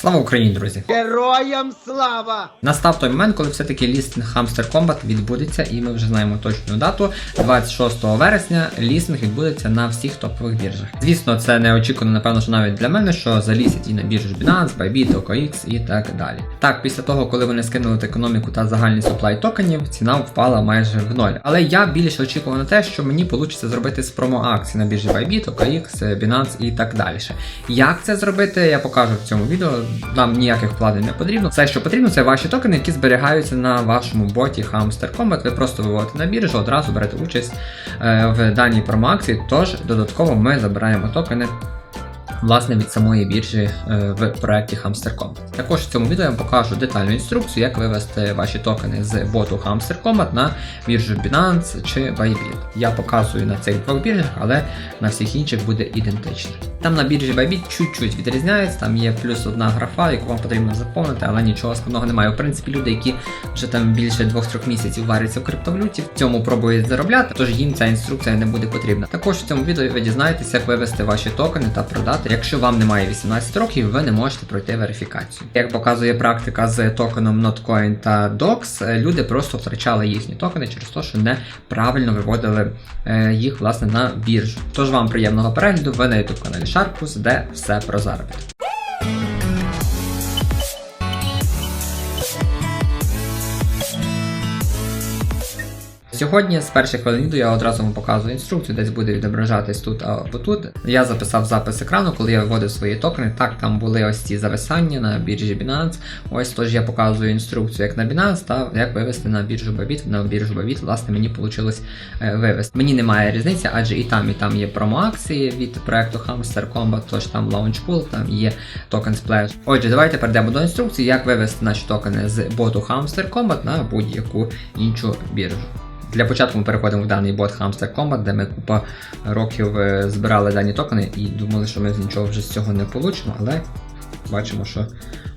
Слава Україні, друзі! Героям слава! Настав той момент, коли все-таки лістинг Hamster Combat відбудеться, і ми вже знаємо точну дату. 26 вересня лістинг відбудеться на всіх топових біржах. Звісно, це не очікувано, напевно, що навіть для мене, що залізять і на біржу Binance, Bybit, OKX і так далі. Так, після того, коли вони скинули економіку та загальний суплай токенів, ціна впала майже в ноль. Але я більше очікував на те, що мені вийде зробити з промо-акцій на біржі Bybit, OKX, Binance і так далі. Як це зробити, я покажу в цьому відео. Нам ніяких вкладень не потрібно. Все, що потрібно, це ваші токени, які зберігаються на вашому боті Hamster Combat. Ви просто виводите на біржу, одразу берете участь е, в даній промоакції. Тож додатково ми забираємо токени. Власне, від самої біржі е, в проєкті Hamster.com. Також в цьому відео я покажу детальну інструкцію, як вивести ваші токени з боту Hamster Combat на біржу Binance чи Bybit. Я показую на цих двох біржах, але на всіх інших буде ідентично. Там на біржі Bybit чуть-чуть відрізняється, там є плюс одна графа, яку вам потрібно заповнити, але нічого складного немає. В принципі, люди, які вже там більше 2-3 місяців варяться в криптовалюті, в цьому пробують заробляти, тож їм ця інструкція не буде потрібна. Також в цьому відео ви дізнаєтеся, як вивести ваші токени та продати. Якщо вам немає 18 років, ви не можете пройти верифікацію. Як показує практика з токеном Notcoin та DOX, е, люди просто втрачали їхні токени через те, що неправильно виводили е, їх власне на біржу. Тож вам приємного перегляду, ви на youtube каналі Sharkus, де все про заробіток. Сьогодні з перших хвилин я одразу вам показую інструкцію, десь буде відображатись тут або тут. Я записав запис екрану, коли я виводив свої токени. Так, там були ось ці зависання на біржі Binance. Ось тож я показую інструкцію як на Binance та як вивести на біржу Bybit. На біржу Bybit, власне, мені вийшло вивести. Мені немає різниці, адже і там, і там є промо-акції від проекту Hamster Combat, тож там Launch Pool, там є токен Splash. Отже, давайте перейдемо до інструкції, як вивести наші токени з боту Hamster Combat на будь-яку іншу біржу. Для початку ми переходимо в даний бот Hamster Combat, де ми купа років е, збирали дані токени і думали, що ми нічого вже з цього не получимо, але бачимо, що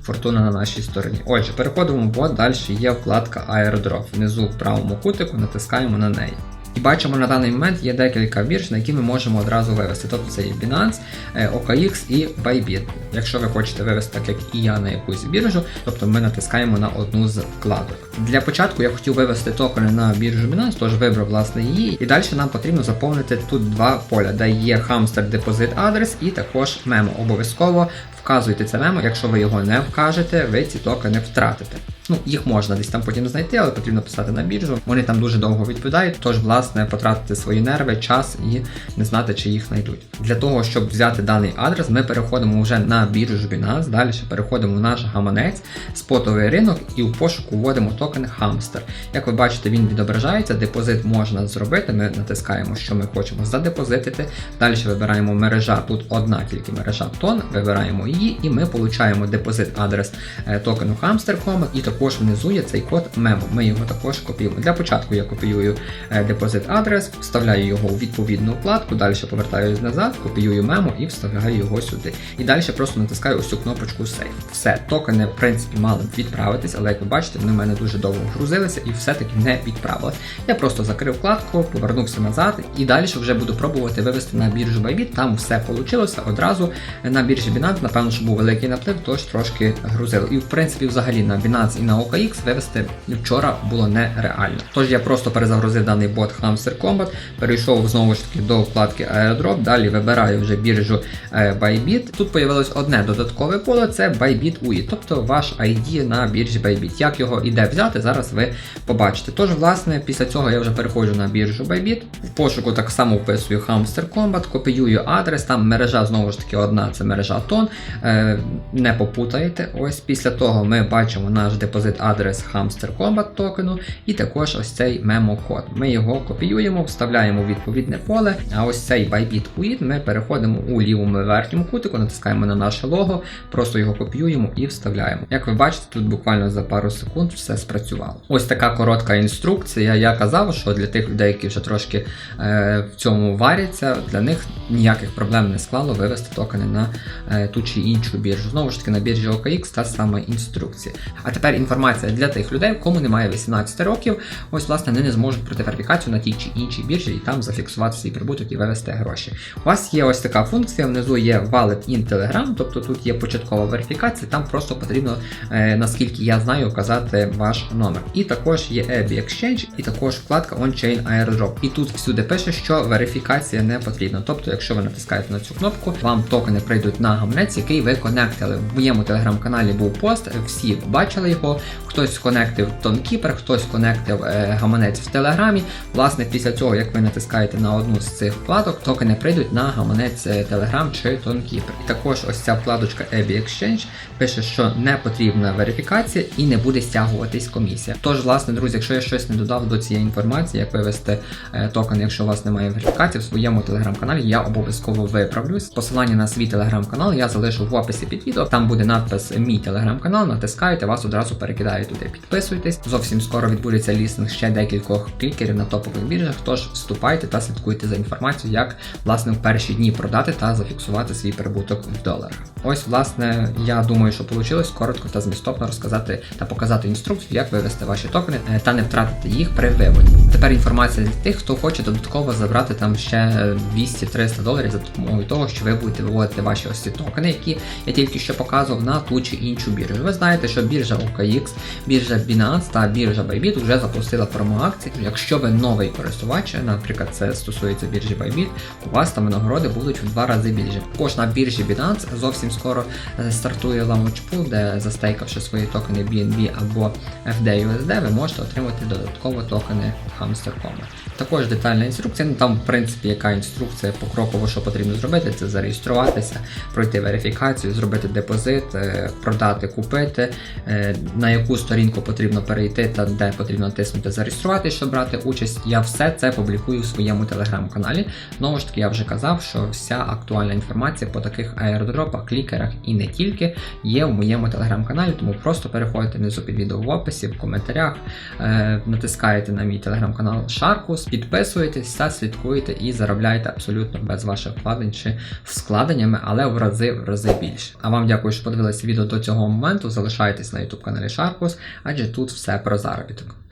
фортуна на нашій стороні. Отже, переходимо в бот, далі є вкладка Airdrop. Внизу в правому кутику натискаємо на неї. І бачимо, на даний момент є декілька бірж, на які ми можемо одразу вивести. Тобто це є Binance, е, OKX і Bybit. Якщо ви хочете вивести, так як і я на якусь біржу, тобто ми натискаємо на одну з вкладок. Для початку я хотів вивести токени на біржу Binance, тож вибрав власне її. І далі нам потрібно заповнити тут два поля, де є Hamster Deposit адрес і також мемо. Обов'язково вказуйте це мемо, якщо ви його не вкажете, ви ці токени втратите. Ну, їх можна десь там потім знайти, але потрібно писати на біржу. Вони там дуже довго відповідають, тож, власне, потратити свої нерви, час і не знати, чи їх знайдуть. Для того, щоб взяти даний адрес, ми переходимо вже на біржу Binance, далі переходимо в наш гаманець, спотовий ринок і в пошуку вводимо токен Hamster. Як ви бачите, він відображається, депозит можна зробити. Ми натискаємо, що ми хочемо задепозитити. Далі вибираємо мережа, тут одна тільки мережа тон, вибираємо її, і ми получаємо депозит адрес е, токену Hamster.com і також внизу є цей код мемо. Ми його також копіюємо. Для початку я копіюю е, депозит адрес, вставляю його у відповідну вкладку, далі повертаюсь назад, копіюю мемо і вставляю його сюди. І далі просто натискаю ось цю кнопочку Save. Все, токени, в принципі, мали б відправитись, але як ви бачите, вони в мене дуже довго грузилися і все-таки не відправили. Я просто закрив вкладку, повернувся назад і далі вже буду пробувати вивести на біржу Bybit. Там все вийшло одразу. На біржі Binance, напевно, що був великий наплив, тож трошки грузило. І в принципі, взагалі на Binance і на OKX вивести вчора було нереально. Тож я просто перезагрузив даний бот Hamster Combat, перейшов знову ж таки до вкладки Airdrop, далі вибираю вже біржу е, Bybit. Тут появилось одне додаткове поле, це Bybit UI, тобто ваш ID на біржі Bybit. Як його і де взяти, зараз ви побачите. Тож, власне, після цього я вже переходжу на біржу Bybit. В пошуку так само вписую Hamster Combat, копіюю адрес, там мережа знову ж таки одна, це мережа Тон. Е, Не попутаєте. Ось після того ми бачимо наш депозит адрес Hamster Combat токену, і також ось цей мемо-код. Ми його копіюємо, вставляємо в відповідне поле. А ось цей Bybit UID ми переходимо у лівому верхньому кутику, натискаємо на наше лого, просто його копіюємо і вставляємо. Як ви бачите, тут буквально за пару секунд все спрацювало. Ось така коротка інструкція. Я казав, що для тих людей, які вже трошки е, в цьому варяться, для них ніяких проблем не склало вивести токени на е, ту чи іншу біржу. Знову ж таки, на біржі OKX та сама інструкція. А тепер інформація для тих людей, кому немає 18 років. Ось, власне, вони не зможуть пройти верифікацію на тій чи іншій біржі і там зафіксувати свій прибуток і вивести гроші. У вас є ось така функція, внизу є Wallet in Telegram, тобто тут є початкова верифікація, там просто потрібно, е, наскільки я знаю, вказати ваш номер. І також є EBI Exchange, і також вкладка On-Chain Airdrop. І тут всюди пише, що верифікація не потрібна. Тобто, якщо ви натискаєте на цю кнопку, вам токени прийдуть на гаманець, який ви конектили. В моєму телеграм-каналі був пост, всі бачили його. Хтось конектив Тонкіпер, хтось конектив е, гаманець в Телеграмі. Власне, після цього, як ви натискаєте на одну з цих вкладок, токени прийдуть на гаманець е, Telegram чи Тонкіпер. Також ось ця вкладочка EBI Exchange пише, що не потрібна верифікація і не буде стягуватись комісія. Тож, власне, друзі, якщо я щось не додав до цієї інформації, як вивести е, токен, якщо у вас немає верифікації, в своєму телеграм-каналі я обов'язково виправлюсь. Посилання на свій телеграм-канал я залишу в описі під відео. Там буде надпис Мій телеграм-канал, натискаєте, вас одразу перекидає туди. Підписуйтесь. Зовсім скоро відбудеться лістинг ще декількох клікерів на топових біржах. Тож вступайте та слідкуйте за інформацією, як власне в перші дні продати та зафіксувати свій прибуток в доларах. Ось, власне, я думаю, що вийшло коротко та змістовно розказати та показати інструкцію, як вивести ваші токени е, та не втратити їх при виводі. Тепер інформація для тих, хто хоче додатково забрати там ще е, 200-300 доларів за допомогою того, що ви будете виводити ваші ось ці токени, які я тільки що показував на ту чи іншу біржу. Ви знаєте, що біржа OKX, біржа Binance та біржа Bybit вже запустила промо-акції. Якщо ви новий користувач, наприклад, це стосується біржі Bybit, у вас там винагороди будуть в два рази більше. Також на біржі Binance зовсім скоро е, стартує launchpool, де застейкавши свої токени BNB або FDUSD, ви можете отримати додатково токени Hamster.com. Також детальна інструкція. Ну там, в принципі, яка інструкція покроково, що потрібно зробити, це зареєструватися, пройти верифікацію, зробити депозит, е, продати, купити, е, на яку сторінку потрібно перейти та де потрібно тиснути зареєструватися, щоб брати участь. Я все це публікую в своєму телеграм-каналі. Знову ж таки, я вже казав, що вся актуальна інформація по таких аеродропах, клікерах і не тільки є в моєму телеграм-каналі, тому просто переходите внизу під відео в описі, в коментарях, е, натискаєте на мій телеграм-канал Sharkus, підписуєтесь та слідкуєте і заробляєте абсолютно без ваших вкладень чи складеннями, але в рази в рази більше. А вам дякую, що подивилися відео до цього моменту. Залишайтесь на YouTube каналі Sharkus, адже тут все про заробіток.